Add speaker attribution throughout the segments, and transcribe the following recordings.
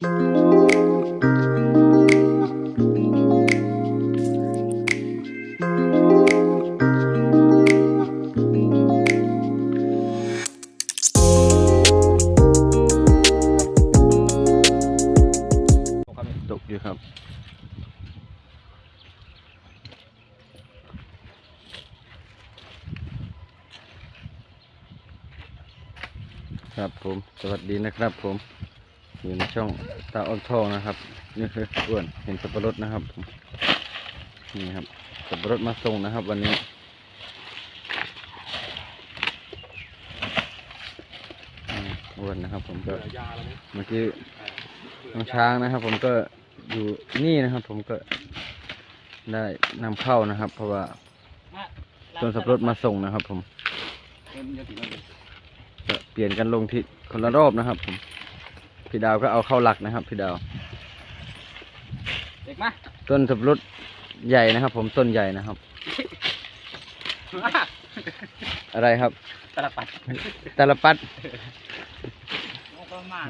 Speaker 1: ตกอยู่ครับ ครับผม สวัสดีนะครับผม อยู่ในช่องตาอ้อนทองนะครับนี่คืออ้วนเห็นสับปะรดนะครับ นี่ครับสับปะรดมาส่งนะครับ วันนี้อ้วนนะครับ ผมก็เมื่อกี้น้องช้างนะครับ ผมก็อยู่นี่นะครับ ผมก็ได้นำเข้านะครับ เพราะว่าต้นสับปะรดมาส่งนะครับ ผมเปลี่ยนกันลงที่คนละรอบนะครับ ผม พี่ดาวก็เอาเข้าหลักนะครับ พี่ดาว
Speaker 2: เด็กมา
Speaker 1: ต้นสับปะรดใหญ่นะครับ ผมต้นใหญ่นะครับ อะไรครับ
Speaker 2: ตลปัด
Speaker 1: แต่ละปัด
Speaker 2: ประมาณ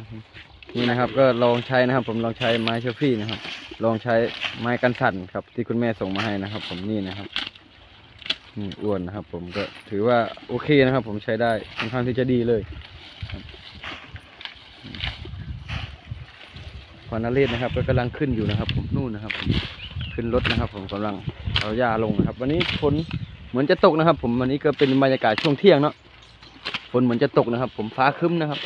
Speaker 1: นี่นะครับ ก็ลองใช้นะครับ ผมลองใช้ไม้เชอฟี่นะครับ ลองใช้ไม้กันสั่นครับ ที่คุณแม่ส่งมาให้นะครับ ผมนี่นะครับนี่อ้วนนะครับ ผมก็ถือว่าโอเคนะครับ ผมใช้ได้ค่อนข้างที่จะดีเลยครับ ควานาเลศนะครับ ก็กำลังขึ้นอยู่นะครับ ผมนู่นนะครับ ขึ้นรถนะครับ ผมกำลังเอาหญ้าลงนะครับ วันนี้ฝนเหมือนจะตกนะครับ ผมวันนี้ก็เป็นบรรยากาศช่วงเที่ยงเนาะฝนเหมือนจะตกนะครับ ผมฟ้าครึ้มนะครับ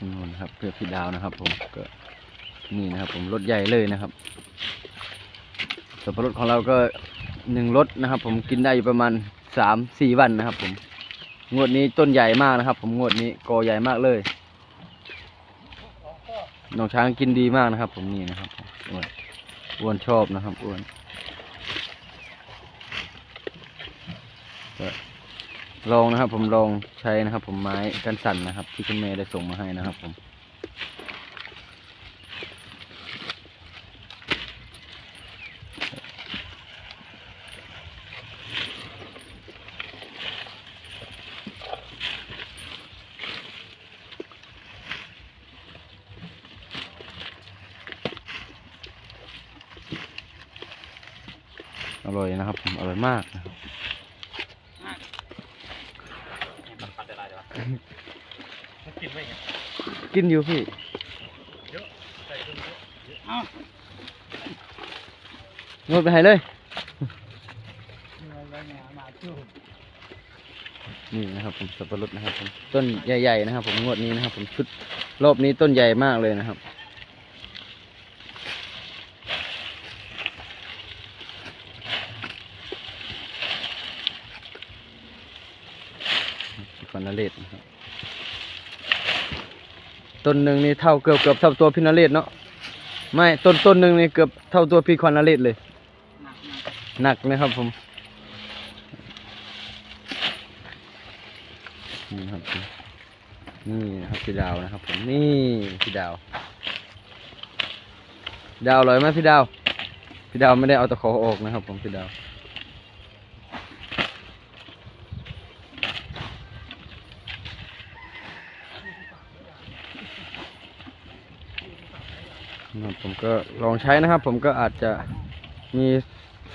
Speaker 1: นู่นนะครับเพื่อพี่ดาวนะครับ ผมก็นี่นะครับ ผมรถใหญ่เลยนะครับสับปะรดของเราก็หนึ่งรถนะครับ ผมกินได้อยู่ประมาณสามสี่วันนะครับ ผมงวดนี้ต้นใหญ่มากนะครับ ผมงวดนี้กอใหญ่มากเลย น้องช้างกินดีมากนะครับ ผมนี่นะครับอ้วนอ้วนชอบนะครับอ้วนลองนะครับ ผมลองใช้นะครับ ผมไม้กันสั่นนะครับ ที่คุณแม่ได้ส่งมาให้นะครับ ผม อร่อยนะครับผมอร่อยมากนะครับ
Speaker 2: ปัดอะไรเดี๋ยวกินไม่เห็น
Speaker 1: กินอยู่พี่
Speaker 2: เอ้าง
Speaker 1: ดไปให้เลยนี่นะครับผมสับปะรดนะครับผมต้นใหญ่ๆนะครับ ผมงวดนี้นะครับ ผมชุดรอบนี้ต้นใหญ่มากเลยนะครับ คอนนาเลศนะครับต้นหนึ่งนี่เท่าเกือบเกือบเท่าตัวพินาเลศเนาะไม่ต้นต้นหนึ่งนี่เกือบเท่าตัวพี่คอนนาเลศเลย
Speaker 2: หนักนะ
Speaker 1: ครับผมนี่ครับนี่นะครับพี่ดาวนะครับผมนี่พี่ดาว ดาวอร่อยไหมพี่ดาว พี่ดาวไม่ได้เอาตะขอออกนะครับ ผมพี่ดาวนะครับ ผมก็ลองใช้นะครับ ผมก็อาจจะมี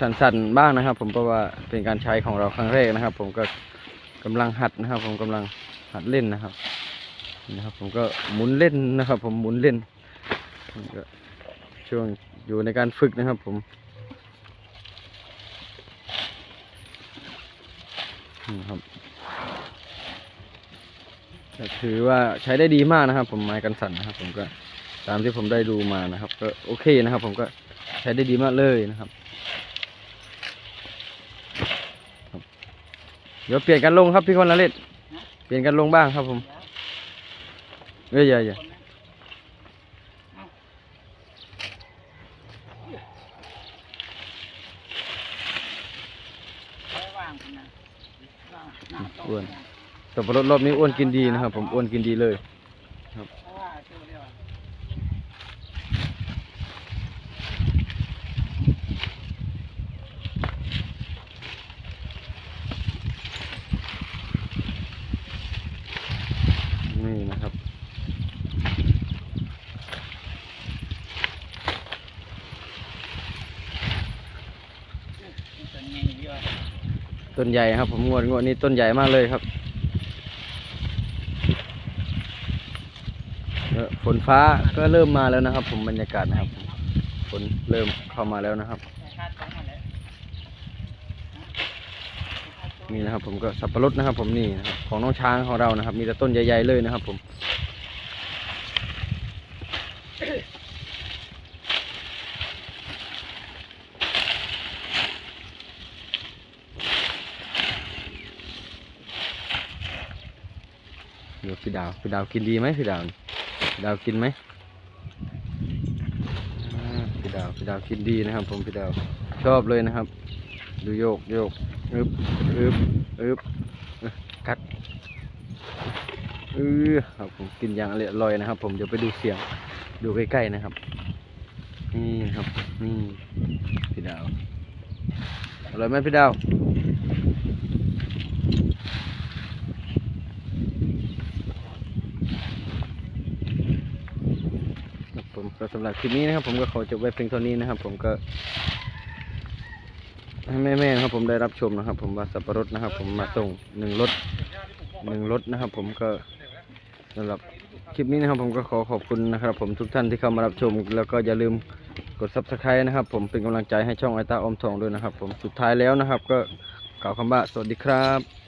Speaker 1: สั่นๆบ้างนะครับ ผมเพราะว่าเป็นการใช้ของเราครั้งแรกนะครับ ผมก็กำลังหัดนะครับ ผมกำลังหัดเล่นนะครับนะครับ ผมก็หมุนเล่นนะครับ ผมหมุนเล่นก็ช่วงอยู่ในการฝึกนะครับ ผมนี่ครับถือว่าใช้ได้ดีมากนะครับ ผมไม้กันสั่นนะครับ ผมก็ ตามที่ผมได้ดูมานะครับ ก็โอเคนะครับ ผมก็ใช้ได้ดีมากเลยนะครับเดี๋ยวเปลี่ยนกันลงครับพี่คนละเล่นเปลี่ยนกันลงบ้างครับ ผมเอ้ยอย่าอย่า
Speaker 2: ไม่ว่างคุณนะว่างหนัก
Speaker 1: อ้วนสับปะรดรอบนี้อ้วนกินดีนะครับ ผมอ้วนกินดีเลย
Speaker 2: เพราะว่าตัวเดียว
Speaker 1: นี่นะครับ ต้นใหญ่ครับ ผมงวดงวดนี้ต้นใหญ่มากเลยครับฝนฟ้าก็เริ่มมาแล้วนะครับ ผมบรรยากาศนะครับฝนเริ่มเข้ามาแล้วนะครับ นี่นะครับ ผมก็สับปะรดนะครับ ผมนี่นของน้องช้างของเรานะครับ มีแต่ต้นใหญ่ๆเลยนะครับ ผม ดี๋ยวพี่ดาวพี่ดาวกินดีไหมพี่ดาวพี่ดาวกินไหมพี่ดาวพี่ดาวกินดีนะครับ ผมพี่ดาวชอบเลยนะครับ ดูโยกโยกอึบอึบอึบกัดเออครับผมกินอย่างอร่อยนะครับ ผมเดี๋ยวไปดูเสียงดูใกล้ๆนะครับ นี่ครับนี่พี่ดาวอร่อยไหมพี่ดาว ครับ ผมก็สำหรับคลิปนี้นะครับ ผมก็ขอจบไว้เพียงเท่านี้นะครับ ผมก็ให้แม่ๆนะครับ ผมได้รับชมนะครับ ผมว่าสับปะรดนะครับ ผมมาส่งหนึ่งรถหนึ่งรถนะครับ ผมก็สำหรับคลิปนี้นะครับ ผมก็ขอขอบคุณนะครับ ผมทุกท่านที่เข้ามารับชม แล้วก็อย่าลืมกด subscribe นะครับ ผมเป็นกำลังใจให้ช่องไอตาอมทองด้วยนะครับ ผมสุดท้ายแล้วนะครับ ก็กล่าวคำว่าสวัสดีครับ